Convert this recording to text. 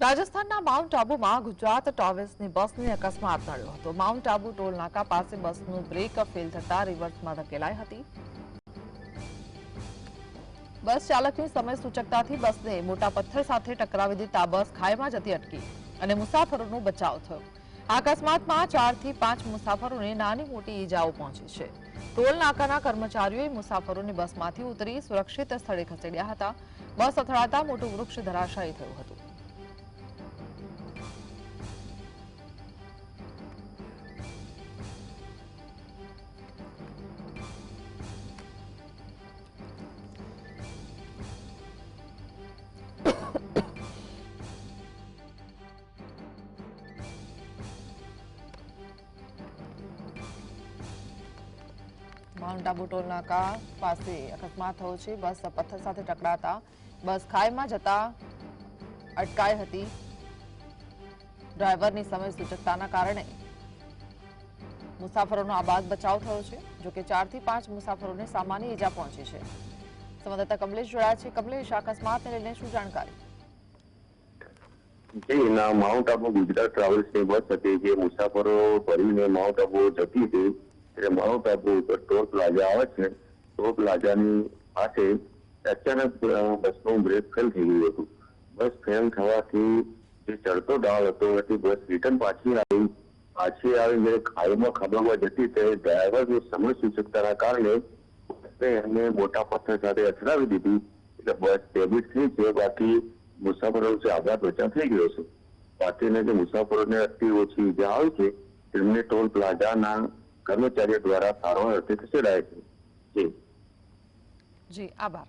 રાજસ્થાનના માઉન્ટ આબુમાં ગુજરાત ટ્રાવેલ્સની બસને અકસ્માત નડ્યો હતો. માઉન્ટ આબુ ટોલ નાકા પાસે બસનું બ્રેક ફેલ થતા રિવર્સમાં ધકેલાઈ હતી. બસ ચાલકની સમય સૂચકતાથી બસને મોટા પથ્થર સાથે ટકરાવી દેતા બસ ખાઈમાં જતી અટકી અને મુસાફરોનો બચાવ થયો. આ અકસ્માતમાં ચારથી પાંચ મુસાફરોને નાની મોટી ઈજાઓ પહોંચી છે. ટોલ નાકાના કર્મચારીઓએ મુસાફરોને બસમાંથી ઉતરી સુરક્ષિત સ્થળે ખસેડ્યા હતા. બસ અથડાતા મોટું વૃક્ષ ધરાશાયી થયું હતું. માઉન્ટ આબુ ટોલ નાકા પાસે અકસ્માત થયો છે. બસ પથ્થર સાથે ટકરાતા બસ ખાઈમાં જતા અટકાઈ હતી. ડ્રાઈવરની સમય સૂચકતાના કારણે મુસાફરોનો આ બાદ બચાવ થયો છે જોકે ચારથી પાંચ મુસાફરોને સામાન્ય ઈજા પહોંચી છે. સંવાદદાતા કમલેશ જોડાયા છે. કમલેશ, અકસ્માતને લઈને શું જાણકારી? જી, ના, માઉન્ટ આબુ ગુજરાત ટ્રાવેલ્સની બસ હતી. જે મુસાફરો ભરીને માઉન્ટ આબુ જતી હતી. એટલે માઉન્ટ આબુ ઉપર ટોલ પ્લાઝા આવે છે ટોલ પ્લાઝાની પાસે અચાનક અ, બસનું બ્રેક ફેલ થઈ ગયું હતું. બસ ફેલ થવાથી જે ચડતો ડાળ હતો એથી બસ રિટર્ન પાછી આવી. પાછી આવી જ્યારે ખાઈમાં ખાડામાં જતી તે ડ્રાઈવરની સમય સૂચકતાના કારણે બસને એમને મોટા પથ્થર સાથે અથડાવી દીધી. એટલે બસ ડેબિટ થઈ છે બાકી મુસાફરો છે આઘાત બચાવ થઈ ગયો છે. બાકીના જે મુસાફરોને અતિ ઓછી ઈજા આવી છે તેમને ટોલ પ્લાઝાના કર્મચારીઓ દ્વારા સારવાર અર્થે ખસેડાય છે. જી. જી આભાર.